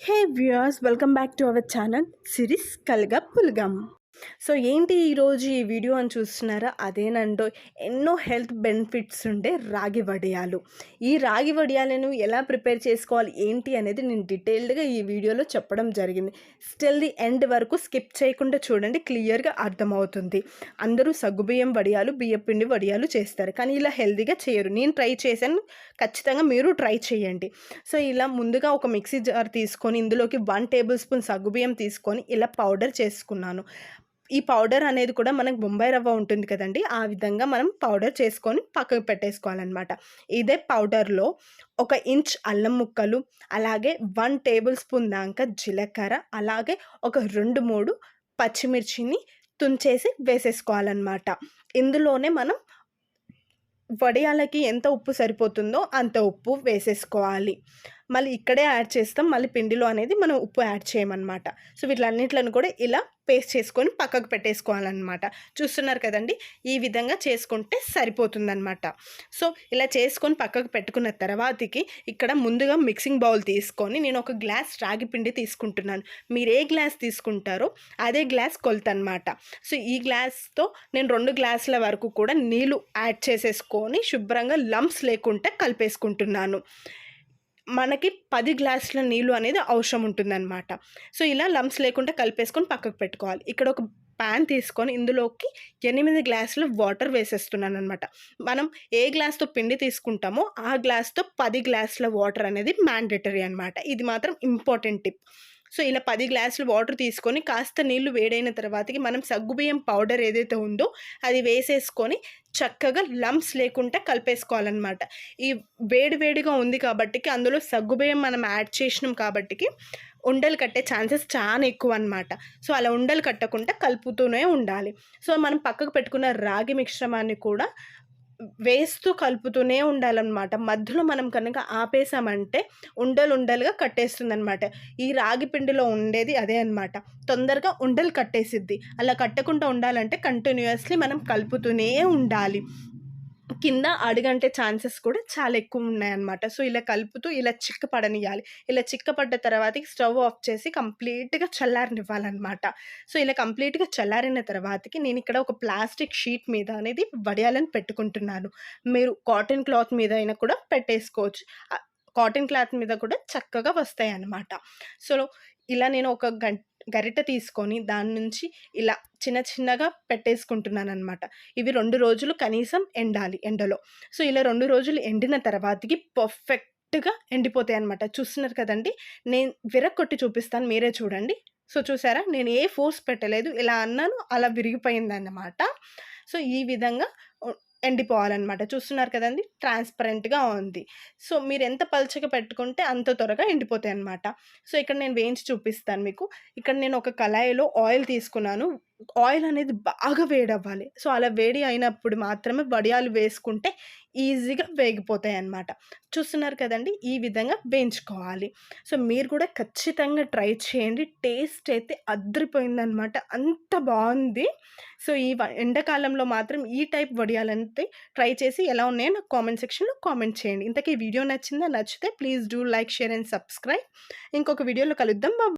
Hey viewers welcome back to our channel series Kalaga Pulagam so ఏంటి ఈరోజు ఈ video అని చూస్తున్నారా? అదేనంటో ఎన్నో హెల్త్ బెనిఫిట్స్ ఉండే రాగి వడియాలు. ఈ రాగి వడియాలను ఎలా ప్రిపేర్ చేసుకోవాలి ఏంటి అనేది నేను డీటెయిల్డ్గా ఈ వీడియోలో చెప్పడం జరిగింది. స్టిల్ ది ఎండ్ వరకు స్కిప్ చేయకుండా చూడండి క్లియర్గా అర్థమవుతుంది. అందరూ సగ్గుబియ్యం వడియాలు బియ్యపిండి వడియాలు చేస్తారు కానీ ఇలా హెల్తీగా చేయరు. నేను ట్రై చేశాను ఖచ్చితంగా మీరు ట్రై చేయండి. సో ఇలా ముందుగా ఒక మిక్సీ జార్ తీసుకొని ఇందులోకి వన్ టేబుల్ స్పూన్ సగ్గుబియ్యం తీసుకొని ఇలా పౌడర్ చేసుకున్నాను. ఈ పౌడర్ అనేది కూడా మనకు బొంబాయి రవ్వ ఉంటుంది కదండి ఆ విధంగా మనం పౌడర్ చేసుకొని పక్కకు పెట్టేసుకోవాలన్నమాట. ఇదే పౌడర్లో ఒక ఇంచ్ అల్లం ముక్కలు అలాగే వన్ టేబుల్ స్పూన్ దాకా జీలకర్ర అలాగే ఒక రెండు మూడు పచ్చిమిర్చిని తుంచేసి వేసేసుకోవాలన్నమాట. ఇందులోనే మనం వడియాలకి ఎంత ఉప్పు సరిపోతుందో అంత ఉప్పు వేసేసుకోవాలి. మళ్ళీ ఇక్కడే యాడ్ చేస్తాం. మళ్ళీ పిండిలో అనేది మనం ఉప్పు యాడ్ చేయమన్నమాట. సో వీటిలన్నింటిని కూడా ఇలా పేస్ట్ చేసుకొని పక్కకు పెట్టేసుకోవాలన్నమాట. చూస్తున్నారు కదండి? ఈ విధంగా చేసుకుంటే సరిపోతుందన్నమాట. సో ఇలా చేసుకొని పక్కకు పెట్టుకున్న తర్వాతకి ఇక్కడ ముందుగా మిక్సింగ్ బౌల్ తీసుకొని నేను ఒక గ్లాస్ రాగి పిండి తీసుకుంటున్నాను. మీరు ఏ గ్లాస్ తీసుకుంటారో అదే గ్లాస్ కొలత అనమాట సో ఈ గ్లాస్తో నేను రెండు గ్లాసుల వరకు కూడా నీళ్ళు యాడ్ చేసేసుకొని శుభ్రంగా లంప్స్ లేకుండా కలిపేసుకుంటున్నాను. మనకి పది గ్లాసుల నీళ్ళు అనేది అవసరం ఉంటుందన్నమాట. సో ఇలా లమ్స్ లేకుండా కలిపేసుకొని పక్కకు పెట్టుకోవాలి. ఇక్కడ ఒక ప్యాన్ తీసుకొని ఇందులోకి ఎనిమిది గ్లాసులు వాటర్ వేసేస్తున్నాను అనమాట మనం ఏ గ్లాస్తో పిండి తీసుకుంటామో ఆ గ్లాస్తో పది గ్లాసుల వాటర్ అనేది మ్యాండేటరీ అనమాట ఇది మాత్రం ఇంపార్టెంట్ టిప్. సో ఇలా పది గ్లాసులు వాటర్ తీసుకొని కాస్త నీళ్ళు వేడైన తర్వాతకి మనం సగ్గుబియ్యం పౌడర్ ఏదైతే ఉందో అది వేసేసుకొని చక్కగా లంప్స్ లేకుండా కలిపేసుకోవాలన్నమాట. ఈ వేడి వేడిగా ఉంది కాబట్టి అందులో సగ్గుబియ్యం మనం యాడ్ చేసినాం కాబట్టి ఉండలు కట్టే ఛాన్సెస్ చాలా ఎక్కువ అనమాట సో అలా ఉండలు కట్టకుండా కలుపుతూనే ఉండాలి. సో మనం పక్కకు పెట్టుకున్న రాగి మిశ్రమాన్ని కూడా వేస్తూ కలుపుతూనే ఉండాలన్నమాట. మధ్యలో మనం కనుక ఆపేసామంటే ఉండలు ఉండలుగా కట్టేస్తుందనమాట ఈ రాగి పిండిలో ఉండేది అదే అనమాట తొందరగా ఉండలు కట్టేసిద్ది. అలా కట్టకుండా ఉండాలంటే కంటిన్యూస్లీ మనం కలుపుతూనే ఉండాలి. కింద అడుగంటే ఛాన్సెస్ కూడా చాలా ఎక్కువ ఉన్నాయన్నమాట. సో ఇలా కలుపుతూ ఇలా చిక్క పడనియాలి ఇలా చిక్క పడ్డ తర్వాత స్టవ్ ఆఫ్ చేసి కంప్లీట్గా చల్లారనివ్వాలన్నమాట. సో ఇలా కంప్లీట్గా చల్లారిన తర్వాతకి నేను ఇక్కడ ఒక ప్లాస్టిక్ షీట్ మీద అనేది వడియాలని పెట్టుకుంటున్నాను. మీరు కాటన్ క్లాత్ మీద అయినా కూడా పెట్టేసుకోవచ్చు. కాటన్ క్లాత్ మీద కూడా చక్కగా వస్తాయి అన్నమాట సో ఇలా నేను ఒక గంట గరిట తీసుకొని దాని నుంచి ఇలా చిన్న చిన్నగా పెట్టేసుకుంటున్నాను అనమాట ఇవి రెండు రోజులు కనీసం ఎండాలి ఎండలో. సో ఇలా రెండు రోజులు ఎండిన తర్వాతకి పర్ఫెక్ట్గా ఎండిపోతాయి అనమాట చూస్తున్నారు కదండి? నేను విరక్కొట్టి చూపిస్తాను మీరే చూడండి. సో చూసారా? నేను ఏ ఫోర్స్ పెట్టలేదు ఇలా అన్నాను అలా విరిగిపోయిందన్నమాట. సో ఈ విధంగా ఎండిపోవాలన్నమాట. చూస్తున్నారు కదండి? ట్రాన్స్పరెంట్గా ఉంది. సో మీరు ఎంత పల్చగా పెట్టుకుంటే అంత త్వరగా ఎండిపోతాయి అనమాట సో ఇక్కడ నేను వేయించి చూపిస్తాను మీకు. ఇక్కడ నేను ఒక కళాయిలో ఆయిల్ తీసుకున్నాను. ఆయిల్ అనేది బాగా వేడవ్వాలి. సో అలా వేడి అయినప్పుడు మాత్రమే వడియాలు వేసుకుంటే ఈజీగా వేగిపోతాయి అన్నమాట చూస్తున్నారు కదండి ఈ విధంగా వేయించుకోవాలి. సో మీరు కూడా ఖచ్చితంగా ట్రై చేయండి. టేస్ట్ అయితే అద్దరిపోయిందనమాట అంత బాగుంది. సో ఈ ఎండాకాలంలో మాత్రం ఈ టైప్ వడియాలంటే ట్రై చేసి ఎలా ఉన్నాయో నాకు కామెంట్ సెక్షన్లో కామెంట్ చేయండి. ఇంతకీ వీడియో నచ్చిందా? నచ్చితే please do like share and subscribe. ఇంకొక వీడియోలో కలుద్దాం.